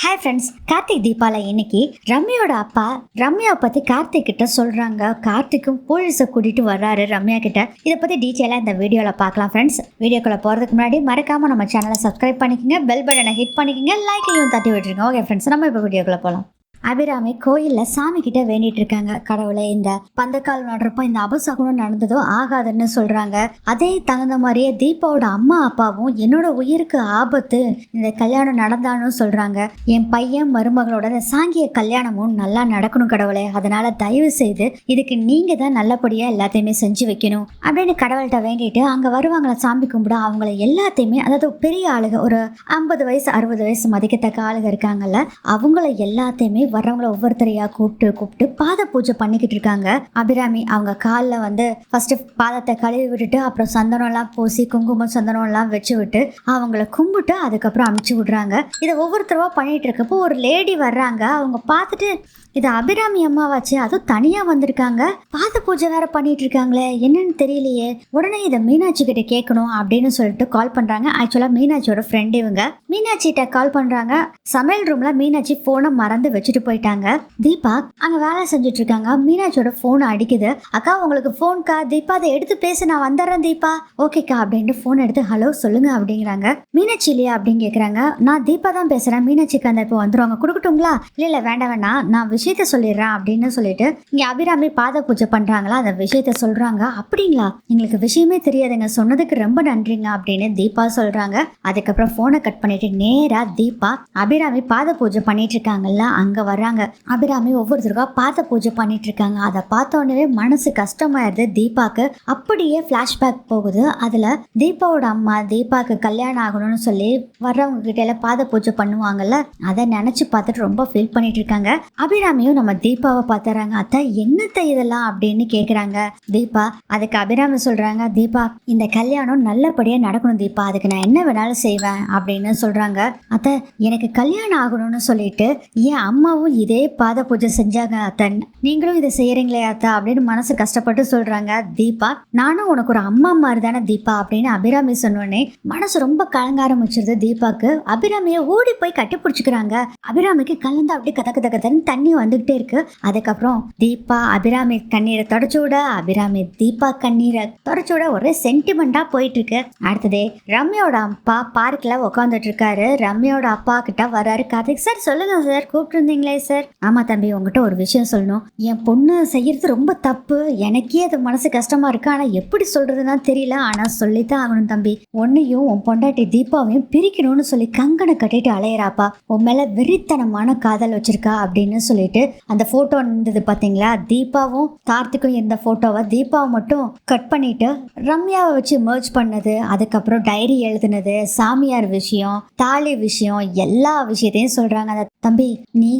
Hi friends Karthik தீபால இன்னைக்கு ரம்யாவோட அப்பா ரம்யாவை பற்றி கார்த்திக் கிட்ட சொல்கிறாங்க கார்த்திக்கும் போலீஸை கூட்டிகிட்டு வர்றாரு ரம்யா கிட்ட. இதை பற்றி டீட்டெயிலாக இந்த வீடியோவில் பார்க்கலாம் ஃப்ரெண்ட்ஸ் வீடியோக்குள்ளே போகிறதுக்கு முன்னாடி மறக்காம நம்ம சேனலை சப்ஸ்கிரைப் பண்ணிக்கங்க. பெல் பட்டனை ஹிட் பண்ணிக்கோங்க. லைக்கையும் தட்டி விட்டுருங்க. ஓகே ஃப்ரெண்ட்ஸ் நம்ம இப்போ வீடியோக்குள்ளே போகலாம் அபிராமி கோயிலில் சாமி கிட்ட வேண்டிட்டு இருக்காங்க. கடவுளே இந்த பந்தக்கால் நடுறப்போ இந்த அபசகுனம் நடந்ததோ ஆகாதுன்னு சொல்றாங்க. அதே தகுந்த மாதிரியே தீபாவோட அம்மா அப்பாவும் என்னோட உயிருக்கு ஆபத்து இந்த கல்யாணம் நடந்தான்னு சொல்றாங்க. என் பையன் மருமகளோட இந்த சாங்கிய கல்யாணமும் நல்லா நடக்கணும் கடவுளே. அதனால தயவு செய்து இதுக்கு நீங்க தான் நல்லபடியா எல்லாத்தையுமே செஞ்சு வைக்கணும். அப்படின்னு கடவுள்கிட்ட வேண்டிட்டு அங்க வருவாங்களா சாமி கும்பிட அவங்கள எல்லாத்தையுமே அதாவது பெரிய ஆளுங்க ஒரு ஐம்பது வயசு அறுபது வயசு மதிக்கத்தக்க ஆளுங்க இருக்காங்கல்ல அவங்கள எல்லாத்தையுமே வர்றவங்கள ஒவ்வொருத்தரையா கூப்பிட்டு கூப்பிட்டு பாத பூஜை பண்ணிக்கிட்டு இருக்காங்க. அபிராமி அவங்க காலில் வந்து ஃபர்ஸ்ட் பாதத்தை கழுவி விட்டுட்டு அப்புறம் சந்தனம்லாம் பூசி குங்குமம் சந்தனம்லாம் வச்சு விட்டு அவங்கள கும்பிட்டு அதுக்கப்புறம் அமிச்சு விடுறாங்க. இதை ஒவ்வொருத்தரவா பண்ணிட்டு இருக்கப்போ ஒரு லேடி வர்றாங்க. அவங்க பார்த்துட்டு இது அபிராமி அம்மாவாச்சு அதுவும் தனியா வந்திருக்காங்க. பாத பூஜை வேற பண்ணிட்டு இருக்காங்களே என்னன்னு தெரியலையே. உடனே இதை மீனாட்சி கிட்ட கேட்கணும் அப்படின்னு சொல்லிட்டு கால் பண்றாங்க. ஆக்சுவலா மீனாட்சியோட ஃப்ரெண்ட் இவங்க. மீனாட்சிகிட்ட கால் பண்றாங்க. சமையல் ரூம்ல மீனாட்சி போனை மறந்து வச்சுட்டு போயிட்டாங்க. தீபா அங்க வேலை செஞ்சுட்டு இருக்காங்க மீனாட்சியோட போன் அடிக்குது. அக்கா உங்களுக்கு போன்க்கா தீபா அதை எடுத்து பேசு நான் வந்துடுறேன் தீபா. ஓகேக்கா அப்படின்ட்டு போன் எடுத்து ஹலோ சொல்லுங்க அப்படிங்கிறாங்க. மீனாட்சி இல்லையா? அப்படின்னு கேக்குறாங்க. நான் தீபா தான் பேசுறேன். மீனாட்சிக்கு அந்த இப்போ வந்துருவாங்க. கொடுக்கட்டுங்களா? இல்ல இல்ல வேண்டாம் வேண்டாம். நான் விஷயத்த சொல்லிடுறேன் அப்படின்னு சொல்லிட்டு இங்க அபிராமி பாத பூஜை பண்றாங்களா? அந்த விஷயத்த சொல்றாங்க. அப்படிங்களா? எங்களுக்கு விஷயமே தெரியாதுங்க. சொன்னதுக்கு ரொம்ப நன்றிங்க அப்படின்னு தீபா சொல்றாங்க. அதுக்கப்புறம் போனை கட் பண்ணிட்டு நேரா தீபா அபிராமி பாத பூஜை பண்ணிட்டு இருக்காங்கல்ல அங்க வர்றாங்க. அபிராமி ஒவ்வொருத்தருக்கா பார்த்த பூஜை பண்ணிட்டு இருக்காங்க. அதை பார்த்த உடனே மனசு கஷ்டமாயிருது தீபாக்கு. அப்படியே ஃப்ளாஷ்பேக் போகுது. அதுல தீபாவோட அம்மா தீபாக்கு கல்யாணம் ஆகணும்னு சொல்லி வர்றவங்க கிட்ட எல்லாம் பாத பூஜை பண்ணுவாங்கல்ல அதை நினைச்சு பார்த்துட்டு ரொம்ப ஃபீல் பண்ணிட்டு இருக்காங்க. அபிராமியும் நம்ம தீபாவை பார்த்துறாங்க. அத்தை என்னத்த இதெல்லாம் அப்படின்னு கேக்குறாங்க. தீபா அதுக்கு அபிராமி சொல்றாங்க தீபா இந்த கல்யாணம் நல்லபடியா நடக்கணும் தீபா. அதுக்கு நான் என்ன வேணாலும் செய்வேன் அப்படின்னு சொல்றாங்க. அத்தை எனக்கு கல்யாணம் ஆகணும்னு சொல்லிட்டு என் அம்மா அம்மாவும் இதே பாத பூஜை செஞ்சாங்க அத்தன். நீங்களும் இதை செய்யறீங்களே அத்தா அப்படின்னு மனசு கஷ்டப்பட்டு சொல்றாங்க தீபா. நானும் உனக்கு ஒரு அம்மா மாதிரி தானே தீபா அப்படின்னு அபிராமி சொன்னோடனே மனசு ரொம்ப கலங்க ஆரம்பிச்சிருது தீபாக்கு. அபிராமியை ஓடி போய் கட்டி பிடிச்சிக்கிறாங்க. அபிராமிக்கு கலந்து அப்படியே கதக்கு கதன்னு தண்ணி வந்துகிட்டே இருக்கு. அதுக்கப்புறம் தீபா அபிராமி கண்ணீரை தொடச்சு விட அபிராமி தீபா கண்ணீரை தொடச்சு விட ஒரே சென்டிமெண்டா போயிட்டு இருக்கு அடுத்தது ரம்யோட அப்பா பார்க்ல உட்காந்துட்டு இருக்காரு. ரம்யோட அப்பா கிட்ட வராரு கதை. சார் சொல்லுங்க சார் கூப்பிட்டு இருந்தீங்களே சார் ஆமாம் தம்பி உங்ககிட்ட ஒரு விஷயம் சொல்லணும். என் பொண்ணு செய்யறது ரொம்ப தப்பு. எனக்கே அது மனசு கஷ்டமாக இருக்குது ஆனால் எப்படி சொல்கிறதுனா தெரியல. ஆனால் சொல்லித்தான் ஆகணும் தம்பி. ஒன்னையும் உன் பொண்டாட்டி தீபாவையும் பிரிக்கணும்னு சொல்லி கங்கனை கட்டிட்டு அலையிறாப்பா. உன் மேலே வெறித்தனமான காதல் வச்சுருக்கா அப்படின்னு சொல்லிட்டு அந்த ஃபோட்டோ இருந்தது பார்த்தீங்களா தீபாவும் கார்த்திக்கும் இருந்த ஃபோட்டோவை தீபாவை மட்டும் கட் பண்ணிட்டு ரம்யாவை வச்சு merge பண்ணது. அதுக்கப்புறம் டைரி எழுதுனது சாமியார் விஷயம் தாலி விஷயம் எல்லா விஷயத்தையும் சொல்கிறாங்க அந்த தம்பி நீ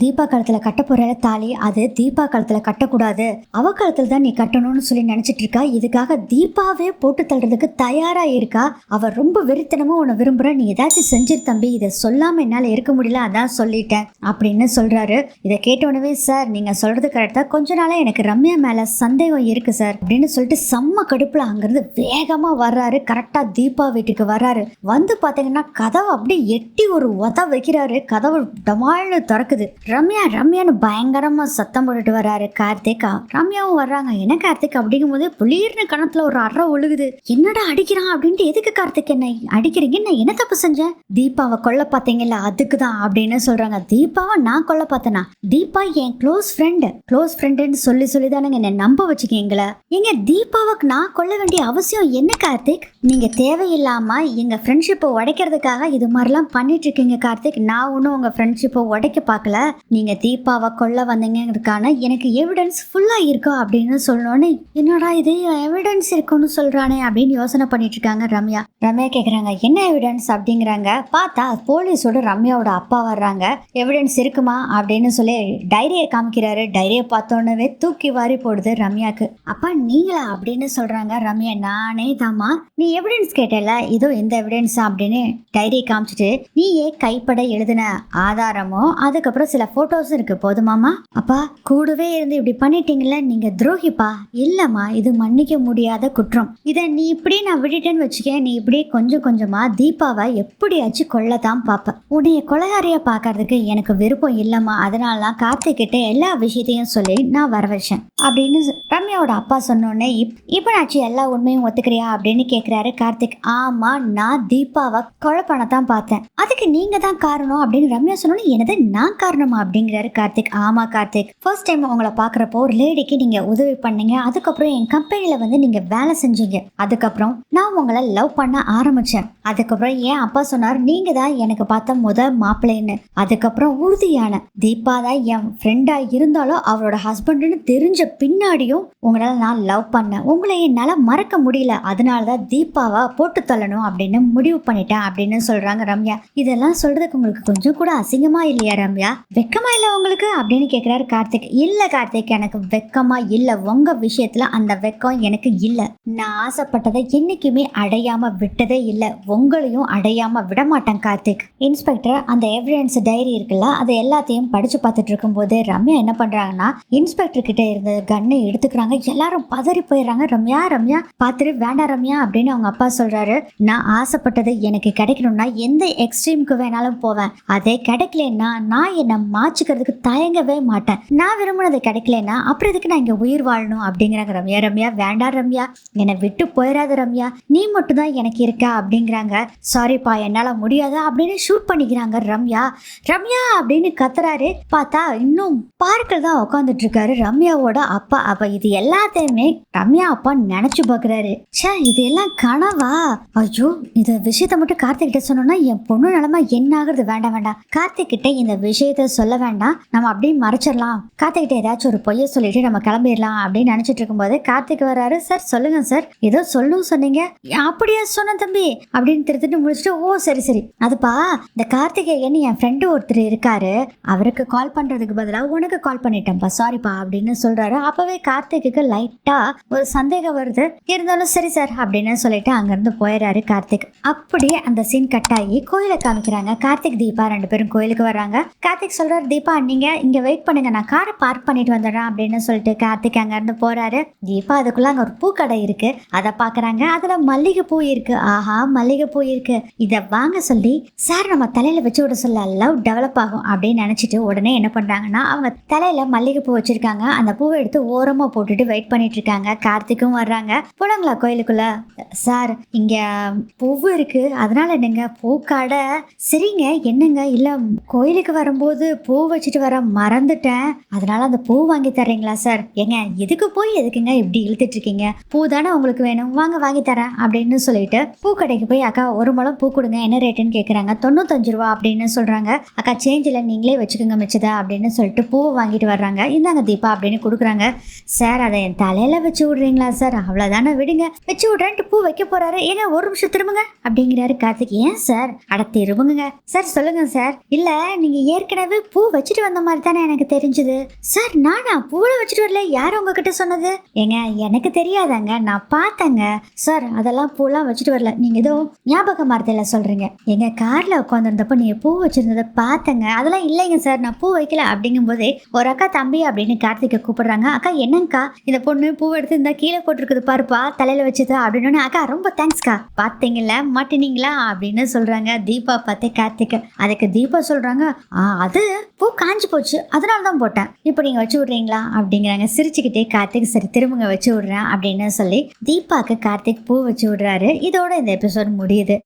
தீபா காலத்தில் கட்ட போற தாலி அது தீபா காலத்தில் கட்டக்கூடாது. அவ காலத்தில் தான் நீ கட்டணும்னு சொல்லி நினைச்சிட்டு இருக்கா இதுக்காக தீபாவே போட்டு தள்ளுறதுக்கு தயாரா இருக்கா? அவ ரொம்ப வெறித்தனமா உன்னை விரும்புற. நீ ஏதாச்சும் செஞ்சிரு தம்பி. இதை சொல்லாம என்னால இருக்க முடியல அதான் சொல்லிட்டேன் அப்படின்னு சொல்றாரு. இதை கேட்ட சார் நீங்க சொல்றது கரெக்டா கொஞ்ச நாளா எனக்கு ரம்யா மேல சந்தேகம் இருக்கு சார் அப்படின்னு சொல்லிட்டு செம்ம கடுப்புல அங்கிருந்து வேகமா வர்றாரு. கரெக்டா தீபா வீட்டுக்கு வர்றாரு. வந்து பாத்தீங்கன்னா கதவை அப்படியே எட்டி ஒரு உத வைக்கிறாரு. கதவு டமால்னு திறக்குது. ரம்யா ரம்யான்னு பயங்கரமாக சத்தம் போட்டுட்டு வராரு கார்த்திகா. ரம்யாவும் வர்றாங்க. என்ன கார்த்திக்? அப்படிங்கும்போது புளிர்னு கணத்துல ஒரு அறை ஒழுகுது. என்னடா அடிக்கிறான் அப்படின்ட்டு எதுக்கு கார்த்திக் என்னை அடிக்கிறீங்க? நான் என்ன தப்பு செஞ்சேன் தீபாவை கொல்ல பார்த்தீங்கல்ல அதுக்கு தான் அப்படின்னு சொல்றாங்க. தீபாவை நான் கொல்ல பார்த்தேனா? தீபா என் க்ளோஸ் ஃப்ரெண்டு க்ளோஸ் ஃப்ரெண்டுன்னு சொல்லி சொல்லி தானுங்க என்னை நம்ப வச்சுக்கீங்களா. எங்க தீபாவுக்கு நான் கொல்ல வேண்டிய அவசியம் என்ன கார்த்திக்? நீங்க தேவையில்லாம எங்க ஃப்ரெண்ட்ஷிப்பை உடைக்கிறதுக்காக இது மாதிரிலாம் பண்ணிட்டு இருக்கீங்க கார்த்திக். நான் ஒன்றும் உங்க ஃப்ரெண்ட்ஷிப்பை உடைக்க பார்க்கல. நீங்க தீபாவை கொல்ல வந்தீங்கிறதுக்கான எனக்கு எவிடன்ஸ் ஃபுல்லா இருக்கா அப்படின்னு சொல்லணும்னு என்னடா இது எவிடன்ஸ் இருக்குன்னு சொல்றானே அப்படின்னு யோசனை பண்ணிட்டு இருக்காங்க ரம்யா. ரம்யா கேக்குறாங்க என்ன எவிடன்ஸ் அப்படிங்கிறாங்க. பார்த்தா போலீஸோட ரம்யாவோட அப்பா வர்றாங்க. எவிடன்ஸ் இருக்குமா? அப்படின்னு சொல்லி டைரியை காமிக்கிறாரு. டைரியை பார்த்தோன்னே தூக்கி வாரி போடுது ரம்யாக்கு. அப்பா நீங்களா? அப்படின்னு சொல்றாங்க ரம்யா. நானே தாம்மா. நீ எவிடன்ஸ் கேட்டல இதோ இந்த எவிடன்ஸ் அப்படின்னு டைரியை காமிச்சிட்டு நீயே கைப்பட எழுதின ஆதாரமும் அதுக்கப்புறம் சில சில இருக்கு. போதுமாமா அப்பா கூடவே இருந்து இப்படி பண்ணிட்டீங்களா நீங்க துரோகிப்பா? இல்லம்மா இது மன்னிக்க முடியாத குற்றம். இதை நீ இப்படி நான் விட்டுட்டேன்னு வச்சுக்க நீ இப்படி கொஞ்சம் கொஞ்சமா தீபாவை எப்படியாச்சும் கொல்லத்தான் பார்ப்பேன் உன்னைய கொலையாரியா பார்க்கறதுக்கு எனக்கு விருப்பம் இல்லம்மா. அதனால தான் கார்த்திக்கிட்ட எல்லா விஷயத்தையும் சொல்லி நான் வர வச்சேன் அப்படின்னு ரம்யாவோட அப்பா சொன்னோடனே இப் இப்போ நாச்சு எல்லா உண்மையும் ஒத்துக்கிறியா? அப்படின்னு கேட்குறாரு கார்த்திக். ஆமா நான் தீபாவை கொலை பண்ணத்தான் பார்த்தேன். அதுக்கு நீங்க தான் காரணம் அப்படின்னு ரம்யா சொன்னோன்னு எனது நான் காரணமா? அப்படிங்கிறாரு கார்த்திக். ஆமா கார்த்திக். ஃபர்ஸ்ட் டைம் உங்களை பார்க்குறப்போ ஒரு லேடிக்கு நீங்க உதவி பண்ணீங்க. அதுக்கப்புறம் என் கம்பெனில வந்து நீங்க வேலை செஞ்சீங்க. அதுக்கப்புறம் நான் உங்களை லவ் பண்ண ஆரம்பிச்சேன். அதுக்கப்புறம் என் அப்பா சொன்னார் நீங்க தான் எனக்கு பார்த்த முதல் மாப்பிள்ளைன்னு. அதுக்கப்புறம் உறுதியான தீபா தான் என் ஃப்ரெண்டா இருந்தாலும் அவரோட ஹஸ்பண்டுன்னு தெரிஞ்ச பின்னாடியும் உங்களால நான் லவ் பண்ணேன். உங்களை என்னால மறக்க முடியல. அதனால தான் தீபாவை போட்டு தள்ளணும் அப்படின்னு முடிவு பண்ணிட்டேன் அப்படின்னு சொல்றாங்க ரம்யா. இதெல்லாம் சொல்றதுக்கு உங்களுக்கு கொஞ்சம் கூட அசிங்கமா இல்லையா ரம்யா? வெக்கமா இல்லை உங்களுக்கு? அப்படின்னு கேட்குறாரு கார்த்திக். இல்லை கார்த்திக் எனக்கு வெக்கமா இல்லை. உங்கள் விஷயத்தில் அந்த வெக்கம் எனக்கு இல்லை. நான் ஆசைப்பட்டதை என்றைக்குமே அடையாமல் விட்டதே இல்லை. உங்களையும் அடையாமல் விட மாட்டேன் கார்த்திக். இன்ஸ்பெக்டர் அந்த எவிடன்ஸ் டைரி இருக்குல்ல அதை எல்லாத்தையும் படித்து பார்த்துட்டு இருக்கும்போது ரம்யா என்ன பண்ணுறாங்கன்னா இன்ஸ்பெக்டர் கிட்டே இருந்த கன்னை எடுத்துக்கிறாங்க. எல்லாரும் பதறி போயிடுறாங்க. ரம்யா ரம்யா பார்த்துட்டு வேண்டாம் ரம்யா அப்படின்னு அவங்க அப்பா சொல்கிறாரு நான் ஆசைப்பட்டது எனக்கு கிடைக்கணும்னா எந்த எக்ஸ்ட்ரீமுக்கு வேணாலும் போவேன். அதே கிடைக்கலன்னா நான் என்னை மாச்சிக்கிறதுக்கு தயங்கவே மாட்டேன். நான் விரும்பினது கிடைக்கலன்னா அப்புறம் இதுக்கு நான் இங்க உயிர் வாழணும் அப்படிங்கிறாங்க ரம்யா ரம்யா வேண்டாம் ரம்யா. என்னை விட்டு போயிடாத ரம்யா. நீ மட்டும் தான் எனக்கு இருக்கா அப்படிங்கிறாங்க. சாரிப்பா என்னால முடியாதா? அப்படின்னு ஷூட் பண்ணிக்கிறாங்க ரம்யா. ரம்யா அப்படின்னு கத்துறாரு. பார்த்தா இன்னும் பார்க்கில் தான் உட்காந்துட்டு இருக்காரு ரம்யாவோட அப்பா. அப்ப இது எல்லாத்தையுமே ரம்யா அப்பா நினைச்சு பாக்குறாரு. ச்சே இது எல்லாம் கனவா? ஐயோ இந்த விஷயத்த மட்டும் கார்த்திக் கிட்ட சொன்னோம்னா என் பொண்ணு நிலமா என்ன ஆகுறது? வேண்டாம் வேண்டாம். கார்த்திக் கிட்ட இந்த விஷயத்த சொல்ல வேண்டாம். நம்ம அப்படியே மறைச்சிடலாம். கார்த்திகிட்ட ஏதாச்சும் ஒரு பொய்ய சொல்லிட்டு நம்ம கிளம்பிடலாம் அப்படின்னு நினைச்சிட்டு இருக்கும்போது கார்த்திக் வராரு சார் சொல்லுங்க சார். ஏதோ சொல்லும் சொன்னீங்க. அப்படியா சொன்ன தம்பி. அப்படின்னு திருத்திட்டு முடிச்சுட்டு ஓ சரி சரி. அதுப்பா இந்த கார்த்திகேயன் என் ஃப்ரெண்டு ஒருத்தர் இருக்காரு. அவருக்கு கால் பண்றதுக்கு பதிலாக உனக்கு கால் பண்ணிட்டேன்ப்பா. சாரிப்பா அப்படின்னு சொல்றாரு. அப்பவே கார்த்திக்கு லைட்டா ஒரு சந்தேகம் வருது. இருந்தாலும் சரி சார் அப்படின்னு சொல்லிட்டு அங்கிருந்து போயிடுறாரு கார்த்திக். அப்படியே அந்த சீன் கட் ஆகி கோயிலை காமிக்கிறாங்க. கார்த்திக் தீபா ரெண்டு பேரும் கோயிலுக்கு வர்றாங்க. கார்த்திக் சொல்கிறார் தீபா நீங்கள் இங்கே வெயிட் பண்ணுங்க. நான் காரை பார்க் பண்ணிட்டு வந்துடுறேன் அப்படின்னு சொல்லிட்டு கார்த்திக் அங்கேருந்து இருந்து தீபா அதுக்குள்ள அங்கே ஒரு பூக்கடை இருக்கு. அதை பார்க்குறாங்க அதில் மல்லிகை பூ இருக்கு. ஆஹா மல்லிகை பூ இருக்கு வாங்க சொல்லி சார் நம்ம தலையில் வச்சு விட சொல்ல லவ் டெவலப் ஆகும் அப்படின்னு நினச்சிட்டு உடனே என்ன பண்ணுறாங்கன்னா அவங்க தலையில் மல்லிகை பூ அந்த பூவை எடுத்து ஓரமாக போட்டுட்டு வெயிட் பண்ணிட்டு இருக்காங்க. கார்த்திக்கும் வர்றாங்க. போனாங்களா கோயிலுக்குள்ள? சார் இங்கே பூவு இருக்கு. அதனால என்னங்க? பூக்காடை. சரிங்க. என்னங்க? இல்லை கோயிலுக்கு வரும்போது பூ வச்சுட்டு வர மறந்துட்டேன். அதனால அந்த பூ வாங்கி தர்றீங்களா சார்? ஏங்க எதுக்கு போய் எதுக்குங்க இப்படி இழுத்துட்டு இருக்கீங்க? பூ தானே உங்களுக்கு வேணும். வாங்க வாங்கி தரேன் அப்படின்னு சொல்லிட்டு பூ கடைக்கு போய் அக்கா ஒரு முழம் பூ கொடுங்க. என்ன ரேட்டுன்னு கேட்குறாங்க தொண்ணூத்தஞ்சு ரூபா அப்படின்னு சொல்றாங்க. அக்கா சேஞ்சில் நீங்களே வச்சுக்கோங்க மிச்சதா அப்படின்னு சொல்லிட்டு பூவை வாங்கிட்டு வர்றாங்க. இந்தாங்க தீபா அப்படின்னு கொடுக்குறாங்க. சார் அதை என் தலையில வச்சு விடுறீங்களா சார்? அவ்வளோதானே விடுங்க. வச்சு விட்றேன்ட்டு பூ வைக்க போறாரு. ஏங்க ஒரு நிமிஷம் திரும்புங்க அப்படிங்கிறாரு கார்த்திக். ஏன் சார்? அட திரும்புங்க சார் சொல்லுங்க சார். இல்லை நீங்கள் ஏற்கனவே பூ வச்சுட்டு வந்த மாதிரி தானே எனக்கு தெரிஞ்சது. சார் நானா பூவில் வச்சுட்டு வரல. யார் உங்ககிட்ட சொன்னது? ஏங்க எனக்கு தெரியாதாங்க. நான் பார்த்தேங்க. சார் அதெல்லாம் பூலாம் வச்சுட்டு வரல. நீங்க ஏதோ ஞாபக மரத்தில் சொல்றீங்க. எங்க கார்ல உட்காந்துருந்தப்ப நீங்க பூ வச்சிருந்ததை பார்த்தேங்க. அதெல்லாம் இல்லைங்க சார். நான் பூ வைக்கல அப்படிங்கும்போதே ஒரு அக்கா தம்பி அப்படின்னு கார்த்திகை கூப்பிடுறாங்க. அக்கா என்னங்கக்கா இந்த பொண்ணு பூ எடுத்து இந்த கீழே போட்டிருக்குது பாருப்பா. தலையில வச்சுதா அப்படின்னு அக்கா ரொம்ப தேங்க்ஸ்க்கா. பார்த்தீங்களா மாட்டினீங்களா? அப்படின்னு சொல்றாங்க தீபா பார்த்து கார்த்திகை அதுக்கு தீபா சொல்றாங்க "ஆ, அது பூ காஞ்சி போச்சு அதனால தான் போட்டேன். இப்போ நீங்கள் வச்சு விட்றீங்களா? அப்படிங்கிறாங்க. சிரிச்சுக்கிட்டே கார்த்திக் சரி திரும்புங்க வச்சு விட்றேன் அப்படின்னு சொல்லி தீபாக்கு கார்த்திக் பூ வச்சு விடுறாரு. இதோட இந்த எபிசோட் முடியுது.